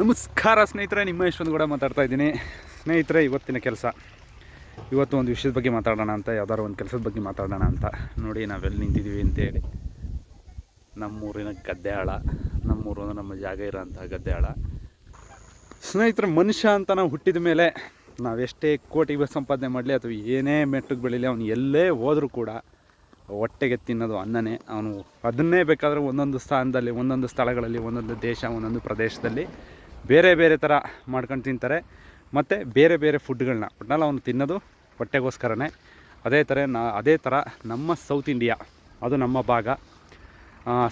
ನಮಸ್ಕಾರ ಸ್ನೇಹಿತರೆ, ನಿಮ್ಮ ಯಶವಂತ್ ಕೂಡ ಮಾತಾಡ್ತಾ ಇದ್ದೀನಿ. ಸ್ನೇಹಿತರೆ, ಇವತ್ತಿನ ಕೆಲಸ. ಇವತ್ತು ಒಂದು ವಿಷಯದ ಬಗ್ಗೆ ಮಾತಾಡೋಣ ಅಂತ, ಯಾವ್ದಾದ್ರು ಒಂದು ಕೆಲಸದ ಬಗ್ಗೆ ಮಾತಾಡೋಣ ಅಂತ ನೋಡಿ ನಾವೆಲ್ಲಿ ನಿಂತಿದ್ದೀವಿ ಅಂತೇಳಿ. ನಮ್ಮೂರಿನ ಗದ್ದೆ ಆಳ ನಮ್ಮೂರು ನಮ್ಮ ಜಾಗ ಇರೋಂಥ ಗದ್ದೆ ಆಳ ಸ್ನೇಹಿತರೆ, ಮನುಷ್ಯ ಅಂತ ನಾವು ಹುಟ್ಟಿದ ಮೇಲೆ ನಾವೆಷ್ಟೇ ಕೋಟಿ ಸಂಪಾದನೆ ಮಾಡಲಿ ಅಥವಾ ಏನೇ ಮೆಟ್ಟಿಗೆ ಬೆಳೀಲಿ, ಅವನು ಎಲ್ಲೇ ಹೋದರೂ ಕೂಡ ಹೊಟ್ಟೆಗೆ ತಿನ್ನೋದು ಅನ್ನನೇ. ಅವನು ಅದನ್ನೇ ಬೇಕಾದರೆ ಒಂದೊಂದು ಸ್ಥಾನದಲ್ಲಿ, ಒಂದೊಂದು ಸ್ಥಳಗಳಲ್ಲಿ, ಒಂದೊಂದು ದೇಶ, ಒಂದೊಂದು ಪ್ರದೇಶದಲ್ಲಿ ಬೇರೆ ಬೇರೆ ಥರ ಮಾಡ್ಕೊಂಡು ತಿಂತಾರೆ. ಮತ್ತು ಬೇರೆ ಬೇರೆ ಫುಡ್ಗಳನ್ನ ಒಟ್ನಲ್ಲಿ ಅವನು ತಿನ್ನೋದು ಹೊಟ್ಟೆಗೋಸ್ಕರನೇ. ಅದೇ ಥರ ನಾ, ಅದೇ ಥರ ನಮ್ಮ ಸೌತ್ ಇಂಡಿಯಾ ಅದು ನಮ್ಮ ಭಾಗ.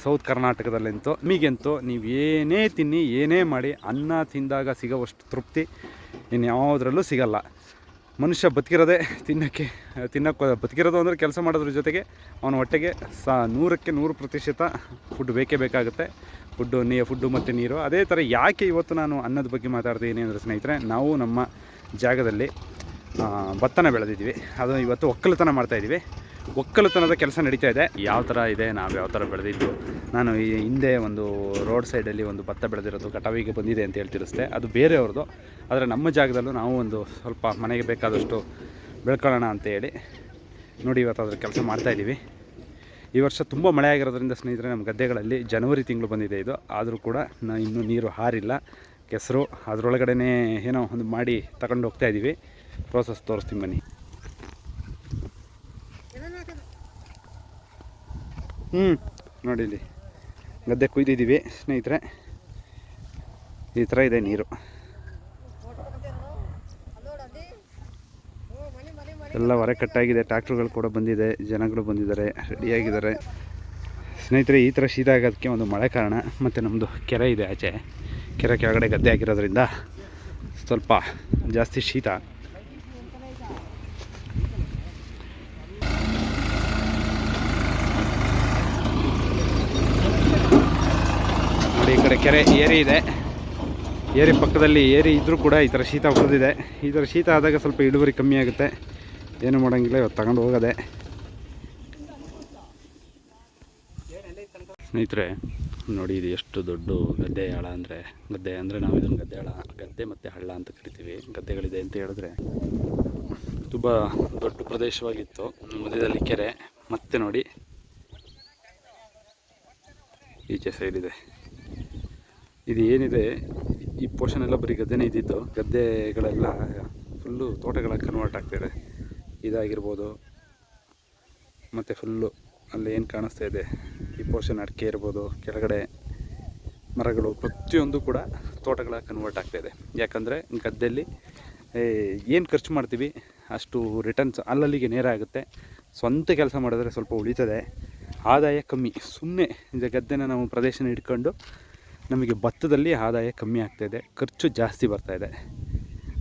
ಸೌತ್ ಕರ್ನಾಟಕದಲ್ಲಂತೂ ಮೀಗೆಂತೂ ನೀವು ಏನೇ ತಿನ್ನಿ, ಏನೇ ಮಾಡಿ ಅನ್ನ ತಿಂದಾಗ ಸಿಗೋವಷ್ಟು ತೃಪ್ತಿ ಇನ್ಯಾವುದರಲ್ಲೂ ಸಿಗಲ್ಲ. ಮನುಷ್ಯ ಬದುಕಿರೋದೇ ತಿನ್ನೋಕ್ಕೆ ತಿನ್ನೋಕ್ಕೆ ಬದುಕಿರೋದು ಅಂದರೆ ಕೆಲಸ ಮಾಡೋದ್ರ ಜೊತೆಗೆ ಅವನ ಹೊಟ್ಟೆಗೆ ಸಾ ನೂರಕ್ಕೆ ನೂರು ಪ್ರತಿಶತ ಫುಡ್ ಬೇಕೇ ಬೇಕಾಗುತ್ತೆ. ಫುಡ್ಡು ನೀ ಫುಡ್ಡು ಮತ್ತು ನೀರು. ಅದೇ ಥರ ಯಾಕೆ ಇವತ್ತು ನಾನು ಅನ್ನದ ಬಗ್ಗೆ ಮಾತಾಡ್ತೀನಿ ಅಂದರೆ ಸ್ನೇಹಿತರೆ, ನಾವು ನಮ್ಮ ಜಾಗದಲ್ಲಿ ಭತ್ತನ ಬೆಳೆದಿದ್ದೀವಿ. ಅದು ಇವತ್ತು ಒಕ್ಕಲುತನ ಮಾಡ್ತಾಯಿದ್ದೀವಿ ಒಕ್ಕಲುತನದ ಕೆಲಸ ನಡೀತಾ ಇದೆ. ಯಾವ ಥರ ಇದೆ, ನಾವು ಯಾವ ಥರ ಬೆಳೆದಿದ್ದು? ನಾನು ಈ ಹಿಂದೆ ಒಂದು ರೋಡ್ ಸೈಡಲ್ಲಿ ಒಂದು ಭತ್ತ ಬೆಳೆದಿರೋದು ಕಟಾವಿಗೆ ಬಂದಿದೆ ಅಂತ ಹೇಳ್ತಿರುತ್ತೆ ಅದು ಬೇರೆಯವ್ರದ್ದು. ಆದರೆ ನಮ್ಮ ಜಾಗದಲ್ಲೂ ನಾವು ಒಂದು ಸ್ವಲ್ಪ ಮನೆಗೆ ಬೇಕಾದಷ್ಟು ಬೆಳ್ಕೊಳ್ಳೋಣ ಅಂತೇಳಿ ನೋಡಿ ಇವತ್ತು ಅದ್ರ ಕೆಲಸ ಮಾಡ್ತಾಯಿದ್ದೀವಿ ಈ ವರ್ಷ ತುಂಬ ಮಳೆ ಆಗಿರೋದ್ರಿಂದ ಸ್ನೇಹಿತರೆ, ನಮ್ಮ ಗದ್ದೆಗಳಲ್ಲಿ ಜನವರಿ ತಿಂಗಳು ಬಂದಿದೆ ಇದು. ಆದರೂ ಕೂಡ ನಾ ಇನ್ನೂ ನೀರು ಹಾರಿಲ್ಲ. ಕೆಸರು. ಅದರೊಳಗಡೆ ಏನೋ ಒಂದು ಮಾಡಿ ತಗೊಂಡು ಹೋಗ್ತಾಯಿದ್ದೀವಿ ಪ್ರೋಸೆಸ್ ತೋರಿಸ್ತೀನಿ ಬನ್ನಿ. ಹ್ಞೂ ನೋಡಿ ಇಲ್ಲಿ. ಗದ್ದೆ ಕುಯ್ದಿದ್ದೀವಿ, ಸ್ನೇಹಿತರೆ. ಈ ಥರ ಇದೆ ನೀರು. ಎಲ್ಲ ಹೊರೆ ಕಟ್ಟಾಗಿದೆ ಟ್ಯಾಕ್ಟ್ರುಗಳು ಕೂಡ ಬಂದಿದೆ, ಜನಗಳು ಬಂದಿದ್ದಾರೆ ರೆಡಿಯಾಗಿದ್ದಾರೆ ಸ್ನೇಹಿತರೆ, ಈ ಥರ ಶೀತ ಆಗೋದಕ್ಕೆ ಒಂದು ಮಳೆ ಕಾರಣ, ಮತ್ತು ನಮ್ಮದು ಕೆರೆ ಇದೆ ಆಚೆ. ಕೆರೆ ಕೆಳಗಡೆ ಗದ್ದೆ ಆಗಿರೋದ್ರಿಂದ ಸ್ವಲ್ಪ ಜಾಸ್ತಿ ಶೀತ. ನೋಡಿ ಈ ಕಡೆ ಕೆರೆ ಏರಿ ಇದೆ. ಏರಿ ಪಕ್ಕದಲ್ಲಿ ಏರಿ ಇದ್ದರೂ ಕೂಡ ಈ ಥರ ಶೀತ ಹೊಡೆದಿದೆ ಈ ಥರ ಶೀತ ಆದಾಗ ಸ್ವಲ್ಪ ಇಳುವರಿ ಕಮ್ಮಿ ಆಗುತ್ತೆ. ಏನು ಮಾಡೋಂಗಿಲ್ಲ, ಇವತ್ತು ತಗೊಂಡು ಹೋಗೋದೆ. ಸ್ನೇಹಿತರೆ, ನೋಡಿ ಇದು ಎಷ್ಟು ದೊಡ್ಡ ಗದ್ದೆ ಆಳ ಅಂದರೆ, ಗದ್ದೆ ಅಂದರೆ ನಾವು ಇದನ್ನು ಗದ್ದೆ ಆಳ ಗದ್ದೆ ಮತ್ತು ಹಳ್ಳ ಅಂತ ಕರಿತೀವಿ. ಗದ್ದೆಗಳಿದೆ ಅಂತ ಹೇಳಿದ್ರೆ ತುಂಬ ದೊಡ್ಡ ಪ್ರದೇಶವಾಗಿತ್ತು. ಮಧ್ಯದಲ್ಲಿ ಕೆರೆ, ಮತ್ತೆ ನೋಡಿ ಈಚೆ ಸೈಡ್ ಇದೆ. ಇದು ಏನಿದೆ, ಈ ಪೋರ್ಷನ್ ಎಲ್ಲ ಬರೀ ಗದ್ದೆನೇ ಇದ್ದಿದ್ದು. ಗದ್ದೆಗಳೆಲ್ಲ ಫುಲ್ಲು ತೋಟಗಳಾಗಿ ಕನ್ವರ್ಟ್ ಆಗ್ತಿದೆ. ಇದಾಗಿರ್ಬೋದು. ಮತ್ತು ಫುಲ್ಲು ಅಲ್ಲಿ ಏನು ಕಾಣಿಸ್ತಾ ಇದೆ? ಈ ಪೋರ್ಷನ್ ಅಡಿಕೆ ಇರ್ಬೋದು, ಕೆಳಗಡೆ ಮರಗಳು, ಪ್ರತಿಯೊಂದು ಕೂಡ ತೋಟಗಳ ಕನ್ವರ್ಟ್ ಆಗ್ತಾಯಿದೆ ಯಾಕಂದರೆ ಗದ್ದೆಯಲ್ಲಿ ಏನು ಖರ್ಚು ಮಾಡ್ತೀವಿ? ಅಷ್ಟು ರಿಟರ್ನ್ಸ್ ಅಲ್ಲಲ್ಲಿಗೆ ನೇರ ಆಗುತ್ತೆ. ಸ್ವಂತ ಕೆಲಸ ಮಾಡಿದ್ರೆ ಸ್ವಲ್ಪ ಉಳಿತದೆ. ಆದಾಯ ಕಮ್ಮಿ. ಸುಮ್ಮನೆ ಗದ್ದೆನ ನಾವು ಪ್ರದೇಶನ ಇಟ್ಕೊಂಡು ನಮಗೆ ಭತ್ತದಲ್ಲಿ ಆದಾಯ ಕಮ್ಮಿ ಆಗ್ತಾಯಿದೆ ಖರ್ಚು ಜಾಸ್ತಿ ಬರ್ತಾಯಿದೆ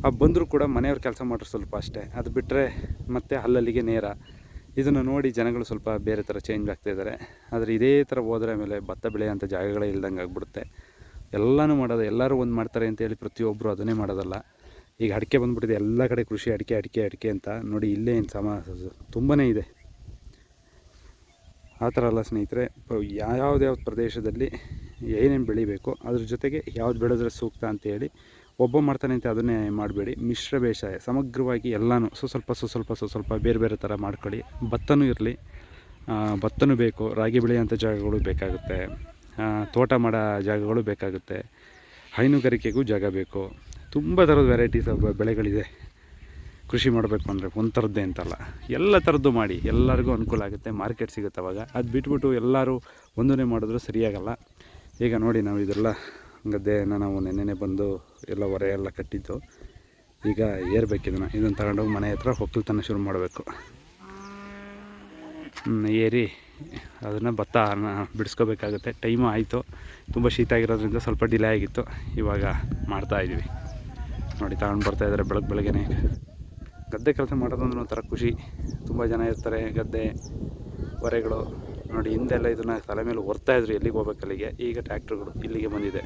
ಆ ಬಂದರೂ ಕೂಡ ಮನೆಯವ್ರ ಕೆಲಸ ಮಾಡೋರು ಸ್ವಲ್ಪ ಅಷ್ಟೇ. ಅದು ಬಿಟ್ಟರೆ ಮತ್ತೆ ಅಲ್ಲಲ್ಲಿಗೆ ನೇರ. ಇದನ್ನು ನೋಡಿ ಜನಗಳು ಸ್ವಲ್ಪ ಬೇರೆ ಥರ ಚೇಂಜ್ ಆಗ್ತಾಯಿದ್ದಾರೆ ಆದರೆ ಇದೇ ಥರ ಹೋದ್ರೆ ಮೇಲೆ ಭತ್ತ ಬೆಳೆಯೋಂಥ ಜಾಗಗಳೇ ಇಲ್ದಂಗೆ ಆಗ್ಬಿಡುತ್ತೆ. ಎಲ್ಲನೂ ಮಾಡೋದು, ಎಲ್ಲರೂ ಒಂದು ಮಾಡ್ತಾರೆ ಅಂತೇಳಿ ಪ್ರತಿಯೊಬ್ಬರು ಅದನ್ನೇ ಮಾಡೋದಲ್ಲ. ಈಗ ಅಡಿಕೆ ಬಂದ್ಬಿಟ್ಟಿದೆ, ಎಲ್ಲ ಕಡೆ ಕೃಷಿ, ಅಡಿಕೆ ಅಡಿಕೆ ಅಡಿಕೆ ಅಂತ ನೋಡಿ ಇಲ್ಲೇ ಏನು ಸಮ ತುಂಬಾ ಇದೆ. ಆ ಥರ ಅಲ್ಲ ಸ್ನೇಹಿತರೆ ಯಾವ್ಯಾವ್ದು ಪ್ರದೇಶದಲ್ಲಿ ಏನೇನು ಬೆಳಿಬೇಕು, ಅದ್ರ ಜೊತೆಗೆ ಯಾವ್ದು ಬೆಳೆದ್ರೆ ಸೂಕ್ತ ಅಂತೇಳಿ ಒಬ್ಬ ಮಾಡ್ತಾನೆ ಅಂತ ಅದನ್ನೇ ಮಾಡಬೇಡಿ. ಮಿಶ್ರ ಬೇಸಾಯ, ಸಮಗ್ರವಾಗಿ ಎಲ್ಲನೂ ಸ್ವಲ್ಪ ಸ್ವಲ್ಪ ಸ್ವಲ್ಪ ಬೇರೆ ಬೇರೆ ಥರ ಮಾಡ್ಕೊಳ್ಳಿ. ಭತ್ತನೂ ಇರಲಿ ಭತ್ತನೂ ಬೇಕು, ರಾಗಿ ಬೆಳೆಯೋಂಥ ಜಾಗಗಳು ಬೇಕಾಗುತ್ತೆ ತೋಟ ಮಾಡೋ ಜಾಗಗಳು ಬೇಕಾಗುತ್ತೆ, ಹೈನುಗಾರಿಕೆಗೂ ಜಾಗ ಬೇಕು. ತುಂಬ ಥರದ ವೆರೈಟೀಸ್ ಬೆಳೆಗಳಿದೆ. ಕೃಷಿ ಮಾಡಬೇಕು ಅಂದರೆ ಒಂದು ಥರದ್ದೇ ಅಂತಲ್ಲ. ಎಲ್ಲ ಥರದ್ದು ಮಾಡಿ, ಎಲ್ಲರಿಗೂ ಅನುಕೂಲ ಆಗುತ್ತೆ ಮಾರ್ಕೆಟ್ ಸಿಗುತ್ತೆ ಅವಾಗ. ಅದು ಬಿಟ್ಬಿಟ್ಟು ಎಲ್ಲರೂ ಒಂದನೇ ಮಾಡಿದ್ರು ಸರಿಯಾಗಲ್ಲ. ಈಗ ನೋಡಿ ನಾವು ಇದೆಲ್ಲ ಗದ್ದೆಯನ್ನು ನಾವು ನೆನ್ನೆನೆ ಬಂದು ಎಲ್ಲ ಹೊರೆ ಎಲ್ಲ ಕಟ್ಟಿದ್ದು. ಈಗ ಏರ್ಬೇಕು ಇದನ್ನು. ಇದನ್ನು ತಗೊಂಡೋಗಿ ಮನೆ ಹತ್ರ ಒಕ್ಕಲ್ತನ ಶುರು ಮಾಡಬೇಕು. ಏರಿ ಅದನ್ನು ಭತ್ತ ಬಿಡಿಸ್ಕೋಬೇಕಾಗುತ್ತೆ. ಟೈಮು ಆಯಿತು. ತುಂಬ ಶೀತ ಆಗಿರೋದ್ರಿಂದ ಸ್ವಲ್ಪ ಡಿಲೇ ಆಗಿತ್ತು. ಇವಾಗ ಮಾಡ್ತಾಯಿದ್ವಿ ನೋಡಿ, ತಗೊಂಡು ಬರ್ತಾಯಿದ್ದಾರೆ ಬೆಳಗ್ಗೆ ಬೆಳಗ್ಗೆನೆ. ಗದ್ದೆ ಕೆಲಸ ಮಾಡೋದಂದ್ರೆ ಒಂಥರ ಖುಷಿ. ತುಂಬ ಜನ ಇರ್ತಾರೆ ಗದ್ದೆ, ಹೊರೆಗಳು. ನೋಡಿ, ಹಿಂದೆಲ್ಲ ಇದನ್ನು ತಲೆ ಮೇಲೆ ಹೊರ್ತಾ ಇದ್ರು, ಎಲ್ಲಿಗೆ ಹೋಗ್ಬೇಕು, ಅಲ್ಲಿಗೆ? ಈಗ ಟ್ಯಾಕ್ಟ್ರುಗಳು ಇಲ್ಲಿಗೆ ಬಂದಿದೆ.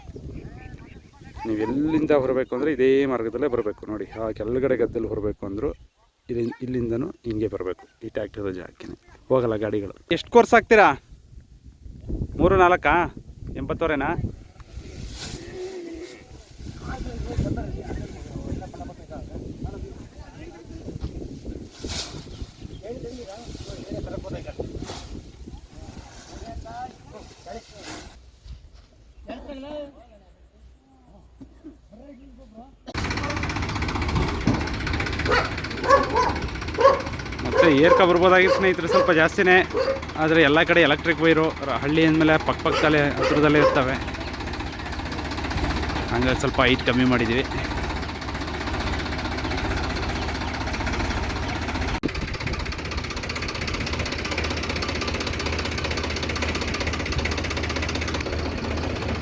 ನೀವು ಎಲ್ಲಿಂದ ಹೊರಬೇಕು ಅಂದರೆ ಇದೇ ಮಾರ್ಗದಲ್ಲೇ ಬರಬೇಕು. ನೋಡಿ, ಆ ಕೆಳಗಡೆ ಗದ್ದೆಲ್ಲಿ ಹೊರಬೇಕು ಅಂದರು, ಇಲ್ಲಿ, ಇಲ್ಲಿಂದನೂ ಹಿಂಗೆ ಬರಬೇಕು, ಈ ಟ್ಯಾಕ್ಟರ್ ಜಾಗಕ್ಕೆ. ಹೋಗಲ್ಲ ಗಾಡಿಗಳು. ಎಷ್ಟು ಕೋರ್ಸ್ ಹಾಕ್ತೀರಾ ಮೂರು, ನಾಲ್ಕಾ? ಎಂಬತ್ತೋರೇನಾ ಏರ್ಕ ಬರ್ಬೋದಾಗಿತ್ತು ಸ್ನೇಹಿತರೆ ಸ್ವಲ್ಪ ಜಾಸ್ತಿನೇ, ಆದರೆ ಎಲ್ಲ ಕಡೆ ಎಲೆಕ್ಟ್ರಿಕ್ ವೈರು ಹಳ್ಳಿ ಅಂದಮೇಲೆ ಪಕ್ಕ ಪಕ್ಕದಲ್ಲೇ ಹತ್ರದಲ್ಲೇ ಇರ್ತವೆ. ಹಂಗಾಗಿ ಸ್ವಲ್ಪ ಐಟ್ ಕಮ್ಮಿ ಮಾಡಿದ್ದೀವಿ